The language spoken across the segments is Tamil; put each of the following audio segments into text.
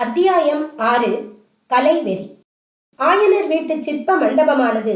அத்தியாயம் ஆறு கலைவெறி. ஆயனர் வீட்டு சிற்ப மண்டபமானது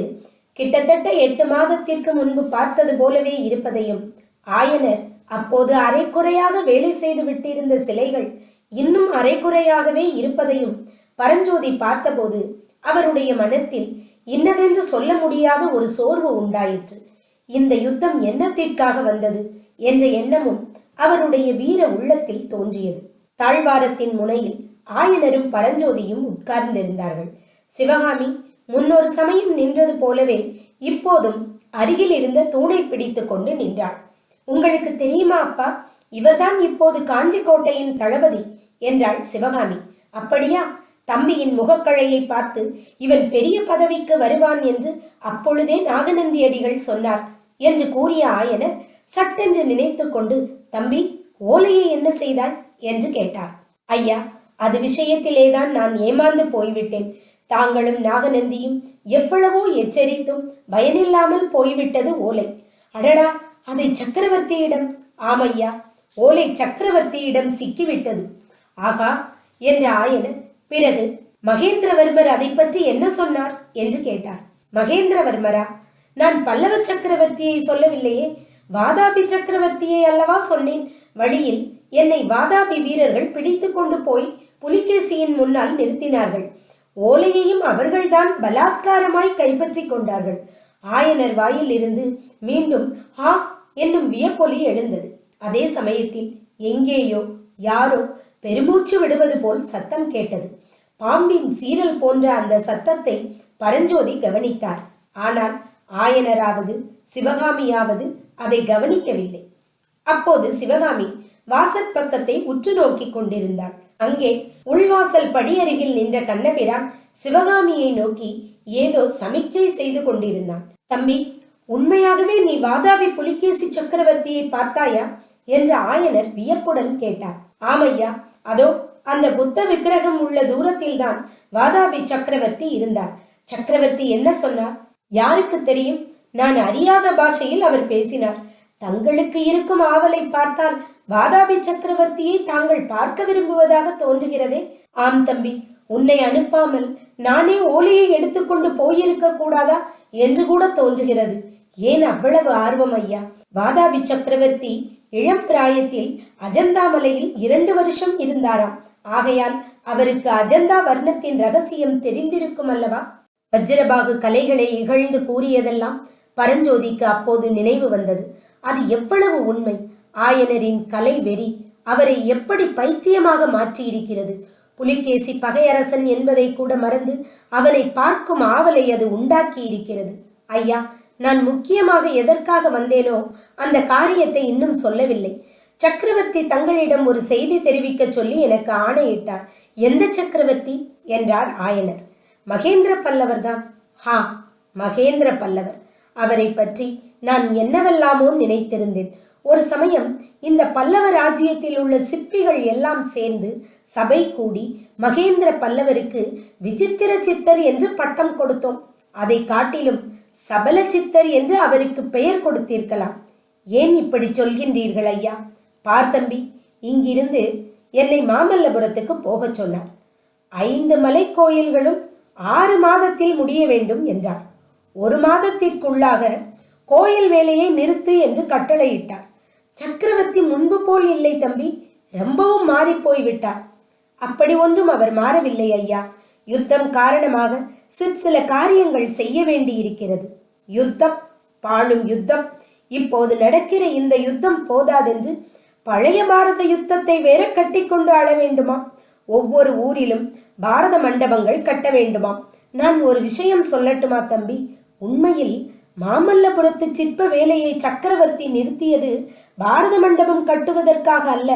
கிட்டத்தட்ட எட்டு மாதத்திற்கு முன்பு பார்த்தது போலவே இருப்பதையும் ஆயனர் அப்போது அரைக்குறையாக வேலை செய்து விட்டிருந்த சிலைகள் இன்னும் அரைக்குறையாகவே இருப்பதையும் பரஞ்சோதி பார்த்தபோது அவருடைய மனத்தில் இன்னதென்று சொல்ல முடியாத ஒரு சோர்வு உண்டாயிற்று. இந்த யுத்தம் என்னத்திற்காக வந்தது என்ற எண்ணமும் அவருடைய வீர உள்ளத்தில் தோன்றியது. தாழ்வாரத்தின் முனையில் ஆயனரும் பரஞ்சோதியும் உட்கார்ந்திருந்தார்கள். சிவகாமி முன்னொரு சமயம் நின்றது போலவே இப்போதும் அருகில் இருந்த தூணை பிடித்து கொண்டு நின்றாள். உங்களுக்கு தெரியுமா அப்பா இவர்தான் இப்போது காஞ்சி கோட்டையின் தளபதி என்றாள் சிவகாமி. அப்படியா? தம்பியின் முகக்கழையை பார்த்து இவன் பெரிய பதவிக்கு வருவான் என்று அப்பொழுதே நாகநந்தியடிகள் சொன்னார் என்று கூறிய ஆயனர் சட்டென்று நினைத்து கொண்டு தம்பி ஓலையை என்ன செய்தாய்? என்று கேட்டார். ஐயா அது விஷயத்திலேதான் நான் ஏமாந்து போய்விட்டேன். தாங்களும் நாகநந்தியும் எவ்வளவோ எச்சரித்தும் பயனில்லாமல் போய்விட்டது ஓலை. அடடா அதை சக்கரவர்த்தியிடம் ஆமையா ஓலை சக்கரவர்த்தியிடம் சிக்கிவிட்டது. ஆகா என்ற ஆயனர் பிறகு மகேந்திரவர்மர் அதை பற்றி என்ன சொன்னார் என்று கேட்டார். மகேந்திரவர்மரா நான் பல்லவ சக்கரவர்த்தியை சொல்லவில்லையே வாதாபி சக்கரவர்த்தியை அல்லவா சொன்னேன்? வழியில் என்னை வாதாபி வீரர்கள் பிடித்து கொண்டு போய் புலிகேசியின் முன்னால் நிறுத்தினார்கள். ஓலையையும் அவர்கள்தான் பலாத்காரமாய் கைப்பற்றிக் கொண்டார்கள். ஆயனர் வாயில் இருந்து மீண்டும் ஆ என்னும் வியப்பொலி எழுந்தது. அதே சமயத்தில் எங்கேயோ யாரோ பெருமூச்சு விடுவது போல் சத்தம் கேட்டது. பாம்பின் சீரல் போன்ற அந்த சத்தத்தை பரஞ்சோதி கவனித்தார். ஆனால் ஆயனராவது சிவகாமியாவது அதை கவனிக்கவில்லை. அப்போது சிவகாமி வாசற்பக்கத்தை உற்று நோக்கிக் கொண்டிருந்தாள். அங்கே உள்வாசல் படியருகில் நின்ற கண்ணபிரான் சிவகாமியை நோக்கி ஏதோ சமிச்சை செய்து கொண்டிருந்தான். தம்பி உண்மையாகவே நீ வாதாபி புலிகேசி சக்கரவர்த்தியை பார்த்தாயா? என்று ஆயனர் வியப்புடன் கேட்டார். ஆமையா அதோ அந்த புத்த விக்கிரகம் உள்ள தூரத்தில்தான் வாதாபி சக்கரவர்த்தி இருந்தார். சக்கரவர்த்தி என்ன சொன்னார்? யாருக்கு தெரியும்? நான் அறியாத பாஷையில் அவர் பேசினார். தங்களுக்கு இருக்கும் ஆவலை பார்த்தால் வாதாபி சக்கரவர்த்தியை தாங்கள் பார்க்க விரும்புவதாக தோன்றுகிறதே. ஆம் தம்பி உன்னை அனுப்பாமல் நானே ஓலையை எடுத்துக்கொண்டு போயிருக்க கூடாதா என்று கூட தோன்றுகிறது. ஏன் அவ்வளவு ஆர்வம் ஐயா? வாதாபி சக்கரவர்த்தி இளம் பிராயத்தில் அஜந்தா மலையில் இரண்டு வருஷம் இருந்தாராம். ஆகையால் அவருக்கு அஜந்தா வர்ணத்தின் ரகசியம் தெரிந்திருக்கும் அல்லவா? வஜ்ரபாகு கலைகளை இகழ்ந்து கூறியதெல்லாம் பரஞ்சோதிக்கு அப்போது நினைவு வந்தது. அது எவ்வளவு உண்மை! ஆயனரின் கலை வெறி அவரை எப்படி பைத்தியமாக மாற்றியிருக்கிறது? புலிகேசி பகையரசன் என்பதை கூட மறந்து அவனை பார்க்கும் ஆவலை அது உண்டாக்கி இருக்கிறது ஐயா நான் முக்கியமாக எதற்காக வந்தேனோ அந்த காரியத்தை இன்னும் சொல்லவில்லை. சக்கரவர்த்தி தங்களிடம் ஒரு செய்தி தெரிவிக்க சொல்லி எனக்கு ஆணையிட்டார். எந்த சக்கரவர்த்தி? என்றார் ஆயனர். மகேந்திர பல்லவர் தான் ஹா மகேந்திர பல்லவர். அவரை பற்றி நான் என்னவெல்லாமோ நினைத்திருந்தேன். ஒரு சமயம் இந்த பல்லவ ராஜ்யத்தில் உள்ள சிற்பிகள் எல்லாம் சேர்ந்து சபை கூடி மகேந்திர பல்லவருக்கு விசித்திர சித்தர் என்று பட்டம் கொடுத்தோம். அதை காட்டிலும் சபல சித்தர் என்று அவருக்கு பெயர் கொடுத்திருக்கலாம் ஏன் இப்படி சொல்கின்றீர்கள் ஐயா? பார்த்தம்பி இங்கிருந்து என்னை மாமல்லபுரத்துக்கு போகச் சொன்னார். ஐந்து மலை கோயில்களும் ஆறு மாதத்தில் முடிய வேண்டும் என்றார். ஒரு மாதத்திற்குள்ளாக கோயில் வேலையை நிறுத்து என்று கட்டளையிட்டார். சக்கரவர்த்தி முன்பு போல் இல்லை தம்பி. ரொம்பவும் மாறிப்போய் விட்டார் அப்படி ஒன்றும் அவர் மாறவில்லை ஐயா. யுத்தம் காரணமாக சிற்சில காரியங்கள் செய்ய வேண்டியிருக்கிறது. யுத்தம் பாழும் யுத்தம். இப்போது நடக்கிற இந்த யுத்தம் போதாதென்று பழைய பாரத யுத்தத்தை வேற கட்டிக்கொண்டு ஆள வேண்டுமா? ஒவ்வொரு ஊரிலும் பாரத மண்டபங்கள் கட்ட வேண்டுமா? நான் ஒரு விஷயம் சொல்லட்டுமா தம்பி? உண்மையில் மாமல்லபுரத்து சிற்ப வேலையை சக்கரவர்த்தி நிறுத்தியது பாரத மண்டபம் கட்டுவதற்காக அல்ல.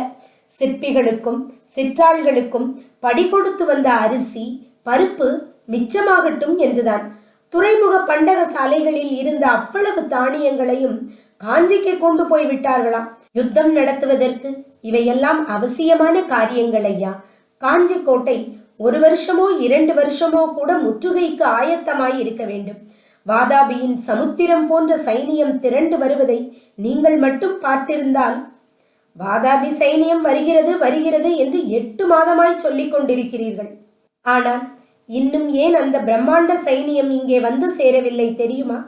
சிற்பிகளுக்கும் சிற்றாள்களுக்கும் படி கொடுத்து வந்த அரிசி பருப்பு மிச்சமாகட்டும் என்றுதான். துறைமுக பண்டக சாலைகளில் இருந்த அவ்வளவு தானியங்களையும் காஞ்சிக்கு கொண்டு போய் விட்டார்களாம். யுத்தம் நடத்துவதற்கு இவையெல்லாம் அவசியமான காரியங்கள் ஐயா. காஞ்சி கோட்டை ஒரு வருஷமோ இரண்டு வருஷமோ கூட முற்றுகைக்கு ஆயத்தமாய் இருக்க வேண்டும். வாதாபியின் சமுத்திரம் போன்ற சைனியம் திரண்டு வருவதை நீங்கள் மட்டும் பார்த்திருந்தால் வாதாபி சைனியம் வருகிறது வருகிறது என்று எட்டு மாதமாய் சொல்லிக் கொண்டிருக்கிறீர்கள். ஆனால் இன்னும் ஏன் அந்த பிரம்மாண்ட சைனியம் இங்கே வந்து சேரவில்லை தெரியுமா?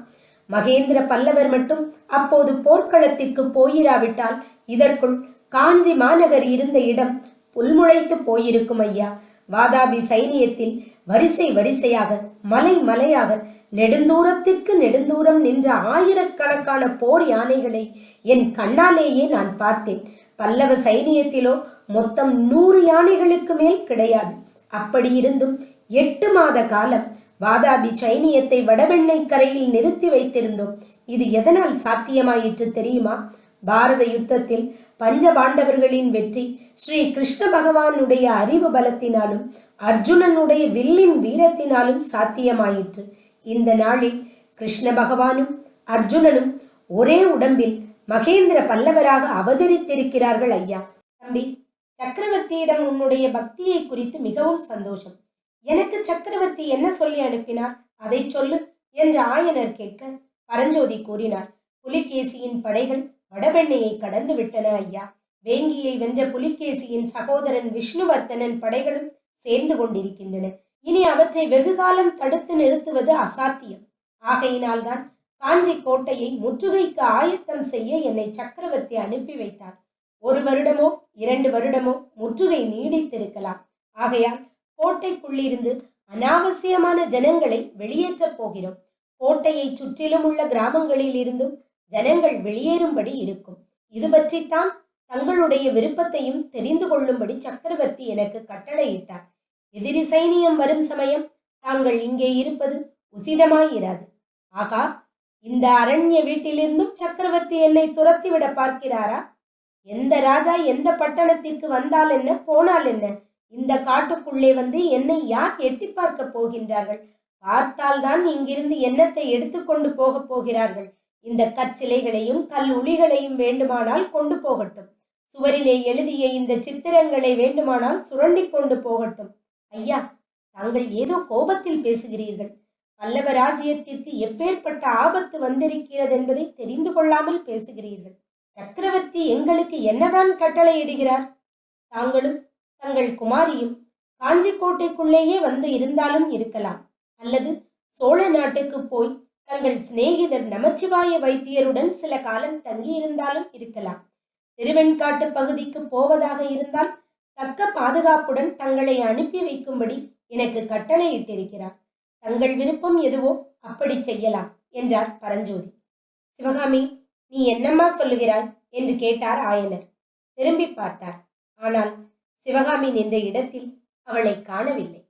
மகேந்திர பல்லவர் மட்டும் அப்போது போர்க்களத்திற்கு போயிராவிட்டால் இதற்குள் காஞ்சி மாநகர் இருந்த இடம் புல்முளைத்து போயிருக்கும் ஐயா. வாதாபி சைனியத்தில் வரிசை வரிசையாக மலை மலையாக நெடுந்தூரத்திற்கு நெடுந்தூரம் நின்ற ஆயிரக்கணக்கான போர் யானைகளை என் கண்ணாலேயே நான் பார்த்தேன். பல்லவ சைனியத்திலோ மொத்தம் நூறு யானைகளுக்கு மேல் கிடையாது. அப்படி இருந்தும் எட்டு மாத காலம் வாதாபி சைனியத்தை வடவெண்ணை கரையில் நிறுத்தி வைத்திருந்தோம். இது எதனால் சாத்தியமாயிற்று தெரியுமா? பாரத யுத்தத்தில் பஞ்ச பாண்டவர்களின் வெற்றி ஸ்ரீ கிருஷ்ண பகவானுடைய அறிவு பலத்தினாலும் அர்ஜுனனுடைய வில்லின் வீரத்தினாலும் சாத்தியமாயிற்று. இந்த நாளில் கிருஷ்ண பகவானும் அர்ஜுனனும் ஒரே உடம்பில் மகேந்திர பல்லவராக அவதரித்திருக்கிறார்கள் ஐயா. தம்பி சக்கரவர்த்தியிடம் உன்னுடைய பக்தியை குறித்து மிகவும் சந்தோஷம். எனக்கு சக்கரவர்த்தி என்ன சொல்லி அனுப்பினார்? அதை சொல்லு என்று ஆயனர் கேட்க பரஞ்சோதி கூறினார். புலிகேசியின் படைகள் வடபெண்ணையை கடந்து விட்டன ஐயா. வேங்கியை வென்ற புலிகேசியின் சகோதரன் விஷ்ணுவர்த்தனன் படைகளும் சேர்ந்து கொண்டிருக்கின்றன. இனி அவற்றை வெகு காலம் தடுத்து நிறுத்துவது அசாத்தியம். ஆகையினால்தான் காஞ்சி கோட்டையை முற்றுகைக்கு ஆயத்தம் செய்ய என்னை சக்கரவர்த்தி அனுப்பி வைத்தார். ஒரு வருடமோ இரண்டு வருடமோ முற்றுகை நீடித்திருக்கலாம். ஆகையால் கோட்டைக்குள்ளிருந்து அனாவசியமான ஜனங்களை வெளியேற்றப் போகிறோம். கோட்டையை சுற்றிலும் உள்ள கிராமங்களில் இருந்தும் ஜனங்கள் வெளியேறும்படி இருக்கும். இது பற்றித்தான் தங்களுடைய விருப்பத்தையும் தெரிந்து கொள்ளும்படி சக்கரவர்த்தி எனக்கு கட்டளையிட்டார். எதிரி சைனியம் வரும் சமயம் தாங்கள் இங்கே இருப்பது உசிதமாயிராது. ஆகா இந்த அரண்ய வீட்டிலிருந்தும் சக்கரவர்த்தி என்னை துரத்திவிட பார்க்கிறாரா? எந்த ராஜா எந்த பட்டணத்திற்கு வந்தால் என்ன போனால் என்ன? இந்த காட்டுக்குள்ளே வந்து என்னை யார் எட்டி பார்க்க போகின்றார்கள்? பார்த்தால்தான் இங்கிருந்து எண்ணத்தை எடுத்துக்கொண்டு போகப் போகிறார்கள்? இந்த கற்சிலைகளையும் கல் உளிகளையும் வேண்டுமானால் கொண்டு போகட்டும். சுவரிலே எழுதிய இந்த சித்திரங்களை வேண்டுமானால் சுரண்டி கொண்டு போகட்டும். ஐயா தாங்கள் ஏதோ கோபத்தில் பேசுகிறீர்கள். பல்லவ ராஜ்யத்திற்கு எப்பேற்பட்ட ஆபத்து வந்திருக்கிறது என்பதை தெரிந்து கொள்ளாமல் பேசுகிறீர்கள். சக்கரவர்த்தி எங்களுக்கு என்னதான் கட்டளையிடுகிறார்? தாங்களும் தங்கள் குமாரியும் காஞ்சி கோட்டைக்குள்ளேயே வந்து இருந்தாலும் இருக்கலாம். அல்லது சோழ நாட்டுக்கு போய் தங்கள் சிநேகிதர் நமச்சிவாய வைத்தியருடன் சில காலம் தங்கியிருந்தாலும் இருக்கலாம். திருவெண்காட்டு பகுதிக்கு போவதாக இருந்தால் தக்க பாதுகாப்புடன் தங்களை அனுப்பி வைக்கும்படி எனக்கு கட்டளையிட்டிருக்கிறார். தங்கள் விருப்பம் எதுவோ அப்படி செய்யலாம் என்றார் பரஞ்சோதி. சிவகாமி நீ என்னம்மா சொல்லுகிறாய்? என்று கேட்டார் ஆயனர். திரும்பி பார்த்தார். ஆனால் சிவகாமி நின்ற இடத்தில் அவளை காணவில்லை.